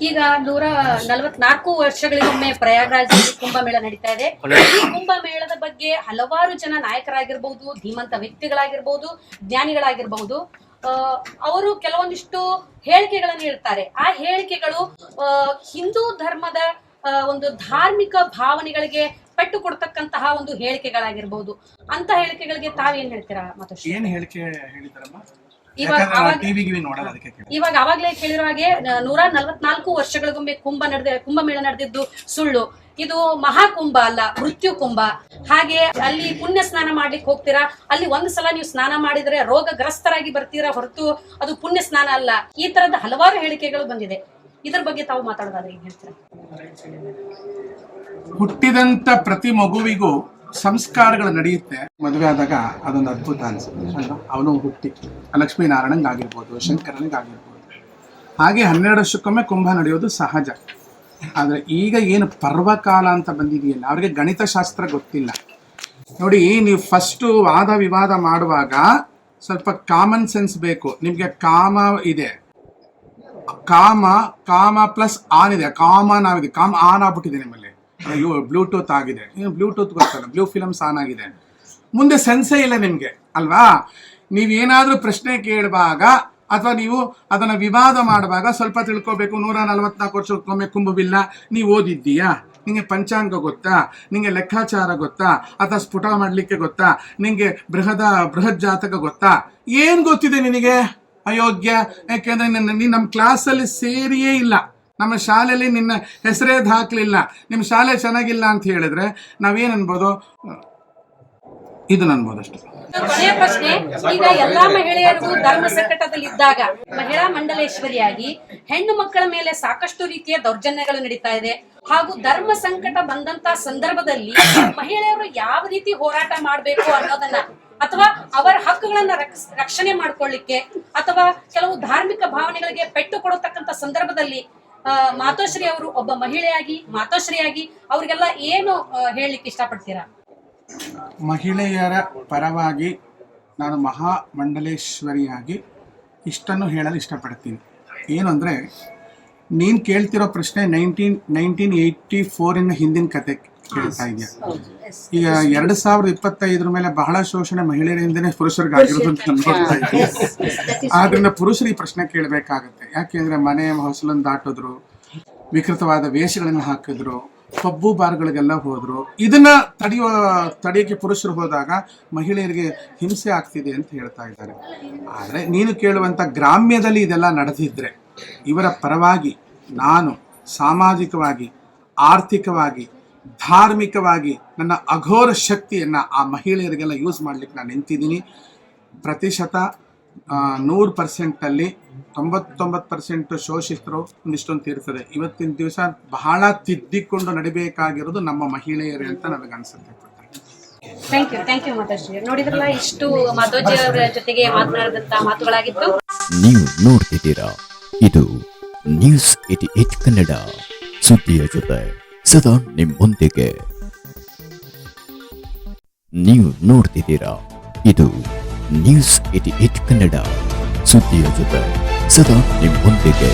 ಈಗ ನೂರ ನಲವತ್ನಾಲ್ಕು ವರ್ಷಗಳಿಗೊಮ್ಮೆ ಪ್ರಯಾಗ್ರಾಜಲ್ಲಿ ಕುಂಭಮೇಳ ನಡೀತಾ ಇದೆ. ಈ ಕುಂಭಮೇಳದ ಬಗ್ಗೆ ಹಲವಾರು ಜನ ನಾಯಕರಾಗಿರ್ಬಹುದು ಧೀಮಂತ ವ್ಯಕ್ತಿಗಳಾಗಿರ್ಬಹುದು ಜ್ಞಾನಿಗಳಾಗಿರ್ಬಹುದು ಆ, ಅವರು ಕೆಲವೊಂದಿಷ್ಟು ಹೇಳಿಕೆಗಳನ್ನು ನೀಡ್ತಾರೆ ಆ ಹೇಳಿಕೆಗಳು ಹಿಂದೂ ಧರ್ಮದ ಒಂದು ಧಾರ್ಮಿಕ ಭಾವನೆಗಳಿಗೆ ಪೆಟ್ಟು ಕೊಡ್ತಕ್ಕಂತಹ ಒಂದು ಹೇಳಿಕೆಗಳಾಗಿರ್ಬಹುದು ಅಂತ ಹೇಳಿಕೆಗಳಿಗೆ ತಾವೇನ್ ಹೇಳ್ತೀರಾ ಮತ್ತೆ ಏನ್ ಹೇಳಿಕೆ ಹೇಳಿದಾರಮ್ಮ ಇವಾಗ ಯಾಕಂದ್ರೆ ಅವಾಗ- ಟಿವಿ ಗಿವಿ ನೋಡಲ್ಲ ಅದಕ್ಕೆ ಕೇಳಿ ಇವಾಗ ಅವಾಗ್ಲೇ ಕೇಳಿರೋ ಹಾಗೆ ನೂರ ನಲ್ವತ್ನಾಲ್ಕು ವರ್ಷಗಳಿಗೊಮ್ಮೆ ಕುಂಭ ನಡೆದ ಕುಂಭಮೇಳ ನಡೆದಿದ್ದು ಸುಳ್ಳು. ಇದು ಮಹಾಕುಂಭ ಅಲ್ಲ ಮೃತ್ಯು ಕುಂಭ. ಹಾಗೆ ಅಲ್ಲಿ ಪುಣ್ಯ ಸ್ನಾನ ಮಾಡ್ಲಿಕ್ಕೆ ಹೋಗ್ತೀರಾ? ಅಲ್ಲಿ ಒಂದ್ ಸಲ ನೀವು ಸ್ನಾನ ಮಾಡಿದ್ರೆ ರೋಗಗ್ರಸ್ತರಾಗಿ ಬರ್ತೀರಾ ಹೊರತು ಅದು ಪುಣ್ಯ ಸ್ನಾನ ಅಲ್ಲ. ಈ ತರದ ಹಲವಾರು ಹೇಳಿಕೆಗಳು ಬಂದಿದೆ. ಇದ್ರ ಬಗ್ಗೆ ತಾವು ಮಾತಾಡೋದಾದ್ರೆ ಏನ್ ಹೇಳ್ತೀರಾ? ಹುಟ್ಟಿದಂತ ಪ್ರತಿ ಮಗುವಿಗೂ ಸಂಸ್ಕಾರಗಳು ನಡೆಯುತ್ತೆ. ಮದುವೆ ಆದಾಗ ಅದೊಂದು ಅದ್ಭುತ ಅನ್ಸುತ್ತೆ. ಅವನು ಹುಟ್ಟಿ. ಲಕ್ಷ್ಮೀನಾರಾಯಣಂಗಾಗಿರ್ಬೋದು ಶಂಕರನಿಗಾಗಿರ್ಬೋದು ಹಾಗೆ ಹನ್ನೆರಡು ವರ್ಷಕ್ಕೊಮ್ಮೆ ಕುಂಭ ನಡೆಯೋದು ಸಹಜ. ಆದರೆ ಈಗ ಏನು ಪರ್ವಕಾಲ ಅಂತ ಬಂದಿದೆಯಲ್ಲ, ಅವ್ರಿಗೆ ಗಣಿತಶಾಸ್ತ್ರ ಗೊತ್ತಿಲ್ಲ. ನೋಡಿ, ನೀವು ಫಸ್ಟು ವಾದ ವಿವಾದ ಮಾಡುವಾಗ ಸ್ವಲ್ಪ ಕಾಮನ್ ಸೆನ್ಸ್ ಬೇಕು. ನಿಮಗೆ ಕಾಮ ಇದೆ. ಕಾಮ ಕಾಮ ಪ್ಲಸ್ ಆನ್ ಇದೆ. ಕಾಮನ್ ಆಗಿದೆ ಕಾಮ ಆನ್ ಆಗ್ಬಿಟ್ಟಿದೆ ನಿಮ್ಮಲ್ಲಿ. ಅಯ್ಯೋ ಬ್ಲೂಟೂತ್ ಆಗಿದೆ. ಬ್ಲೂಟೂತ್ ಗೊತ್ತಲ್ಲ, ಬ್ಲೂ ಫಿಲಮ್ಸ್ ಆನ್ ಆಗಿದೆ. ಮುಂದೆ ಸೆನ್ಸೇ ಇಲ್ಲ ನಿಮಗೆ, ಅಲ್ವಾ? ನೀವೇನಾದ್ರೂ ಪ್ರಶ್ನೆ ಕೇಳುವಾಗ ಅಥವಾ ನೀವು ಅದನ್ನ ವಿವಾದ ಮಾಡುವಾಗ ಸ್ವಲ್ಪ ತಿಳ್ಕೊಬೇಕು, ನೂರ ನಲವತ್ನಾಲ್ಕು ವರ್ಷಕ್ಕೊಮ್ಮೆ ಕುಂಭವಿಲ್ಲ, ನೀವು ಓದಿದ್ದೀಯಾ? ನಿಮಗೆ ಪಂಚಾಂಗ ಗೊತ್ತಾ? ನಿಮಗೆ ಲೆಕ್ಕಾಚಾರ ಗೊತ್ತಾ? ಅಥವಾ ಸ್ಫುಟ ಮಾಡಲಿಕ್ಕೆ ಗೊತ್ತಾ? ನಿಮಗೆ ಬೃಹದ, ಬೃಹತ್ ಜಾತಕ ಗೊತ್ತಾ? ಏನು ಗೊತ್ತಿದೆ ನಿನಗೆ? ಅಯೋಗ್ಯ? ಯಾಕೆಂದ್ರೆ ನೀನ್ ನಮ್ಮ ಕ್ಲಾಸಲ್ಲಿ ಸೇರಿಯೇ ಇಲ್ಲ. ನಮ್ಮ ಶಾಲೆಯಲ್ಲಿ ನಿನ್ನ ಹೆಸರೇ ಹಾಕ್ಲಿಲ್ಲ ನಿಮ್ಮ ಶಾಲೆ ಚೆನ್ನಾಗಿಲ್ಲ ಅಂತ ಹೇಳಿದ್ರೆ ನಾವೇನ್ ಅನ್ಬೋದು? ಇದು ಅಷ್ಟೇ. ಕೊನೆಯ ಪ್ರಶ್ನೆ, ಈಗ ಎಲ್ಲಾ ಮಹಿಳೆಯರಿಗೂ ಧರ್ಮ ಸಂಕಟದಲ್ಲಿದ್ದಾಗ ಮಹಿಳಾ ಮಂಡಲೇಶ್ವರಿಯಾಗಿ ಹೆಣ್ಣು ಮಕ್ಕಳ ಮೇಲೆ ಸಾಕಷ್ಟು ರೀತಿಯ ದೌರ್ಜನ್ಯಗಳು ನಡೀತಾ ಇದೆ. ಹಾಗೂ ಧರ್ಮ ಸಂಕಟ ಬಂದಂತ ಸಂದರ್ಭದಲ್ಲಿ ಮಹಿಳೆಯರು ಯಾವ ರೀತಿ ಹೋರಾಟ ಮಾಡಬೇಕು ಅನ್ನೋದನ್ನ ಅಥವಾ ಅವರ ಹಕ್ಕುಗಳನ್ನ ರಕ್ಷ- ರಕ್ಷಣೆ ಮಾಡ್ಕೊಳ್ಳಿಕ್ಕೆ ಅಥವಾ ಕೆಲವು ಧಾರ್ಮಿಕ ಭಾವನೆಗಳಿಗೆ ಪೆಟ್ಟು ಕೊಡತಕ್ಕಂತ ಸಂದರ್ಭದಲ್ಲಿ ಮಾತೋಶ್ರೀ ಅವರು ಒಬ್ಬ ಮಹಿಳೆಯಾಗಿ, ಮಾತೋಶ್ರೀಯಾಗಿ ಅವ್ರಿಗೆಲ್ಲ ಏನು ಹೇಳಲಿಕ್ಕೆ ಇಷ್ಟಪಡ್ತೀರಾ? ಮಹಿಳೆಯರ ಪರವಾಗಿ ನಾನು ಮಹಾಮಂಡಲೇಶ್ವರಿಯಾಗಿ ಇಷ್ಟನ್ನು ಹೇಳಲು ಇಷ್ಟಪಡ್ತೀನಿ. ಏನು ಅಂದರೆ, ನೀನು ಕೇಳ್ತಿರೋ ಪ್ರಶ್ನೆ ನೈನ್ಟೀನ್ ನೈನ್ಟೀನ್ ಏಯ್ಟಿ ಫೋರಿನ ಹಿಂದಿನ ಕತೆ ಕೇಳ್ತಾ ಇದೆಯಾ. ಈಗ ಎರಡ್ ಸಾವಿರದ ಇಪ್ಪತ್ತೈದರ ಮೇಲೆ ಬಹಳ ಶೋಷಣೆ ಮಹಿಳೆಯರಿಂದನೇ ಪುರುಷರಿಗಾಗಿರೋದು ಅಂತ ನಾನು ನೋಡ್ತಾ ಇದ್ದೀವಿ ಆದ್ರಿಂದ ಪುರುಷರು ಈ ಪ್ರಶ್ನೆ ಕೇಳಬೇಕಾಗತ್ತೆ. ಯಾಕೆಂದ್ರೆ ಮನೆ ಹೊಸಲನ್ನು ದಾಟಿದ್ರು ವಿಕೃತವಾದ ವೇಷಗಳನ್ನು ಹಾಕಿದ್ರು ಪಬ್ಬು ಬಾರ್ಗಳಿಗೆಲ್ಲ ಹೋದ್ರು. ಇದನ್ನ ತಡೆಯುವ ತಡೆಯಕ್ಕೆ ಪುರುಷರು ಹೋದಾಗ ಮಹಿಳೆಯರಿಗೆ ಹಿಂಸೆ ಆಗ್ತಿದೆ ಅಂತ ಹೇಳ್ತಾ ಇದ್ದಾರೆ. ಆದರೆ ನೀನು ಕೇಳುವಂತ ಗ್ರಾಮ್ಯದಲ್ಲಿ ಇದೆಲ್ಲ ನಡೆದಿದ್ರೆ ಇವರ ಪರವಾಗಿ ನಾನು ಸಾಮಾಜಿಕವಾಗಿ ಆರ್ಥಿಕವಾಗಿ ಧಾರ್ಮಿಕವಾಗಿ ನನ್ನ ಅಘೋರ ಶಕ್ತಿಯನ್ನ ಆ ಮಹಿಳೆಯರಿಗೆಲ್ಲ ಯೂಸ್ ಮಾಡ್ಲಿಕ್ಕೆ ನಾನು ನಿಂತಿದ್ದೀನಿ. ಪ್ರತಿಶತ ನೂರು ಪರ್ಸೆಂಟಲ್ಲಿ ತೊಂಬತ್ತೊಂಬತ್ತು ಪರ್ಸೆಂಟ್ ಶೋಷಿತರು ಒಂದಿಷ್ಟೊಂದು ತೀರ್ತದೆ ಇವತ್ತಿನ ದಿವಸ ಬಹಳ ತಿದ್ದಿಕೊಂಡು ನಡಿಬೇಕಾಗಿರೋದು ನಮ್ಮ ಮಹಿಳೆಯರೇ ಅಂತ ನನಗೆ ಅನ್ಸುತ್ತೆ. ಥ್ಯಾಂಕ್ ಯು ಥ್ಯಾಂಕ್ ಯು ಮಾತಾಶ್ರೀ ನೋಡಿದ್ರಲ್ಲ ಇಷ್ಟು ಮಾಧೋಜಿ ಅವರ ಜೊತೆಗೆ ಮಾತನಾಡಿದಂತ ಮಾತುಗಳಾಗಿತ್ತು. ನೀವು ನೋಡ್ತಿದ್ದೀರಾ ಇದು ನ್ಯೂಸ್ ಏಟಿ ಏಟ್ ಕನ್ನಡ ಸುದ್ದಿಯ ಜೊತೆ. ಸದಾ ನಿಮ್ಮೊಂದಿಗೆ ನೀವು ನೋಡ್ತಿದ್ದೀರಾ ಇದು ನ್ಯೂಸ್ ಏಟಿ ಏಟ್ ಕನ್ನಡ ಸುದ್ದಿಯ ಜೊತೆ. ಸದಾ ನಿಮ್ಮೊಂದಿಗೆ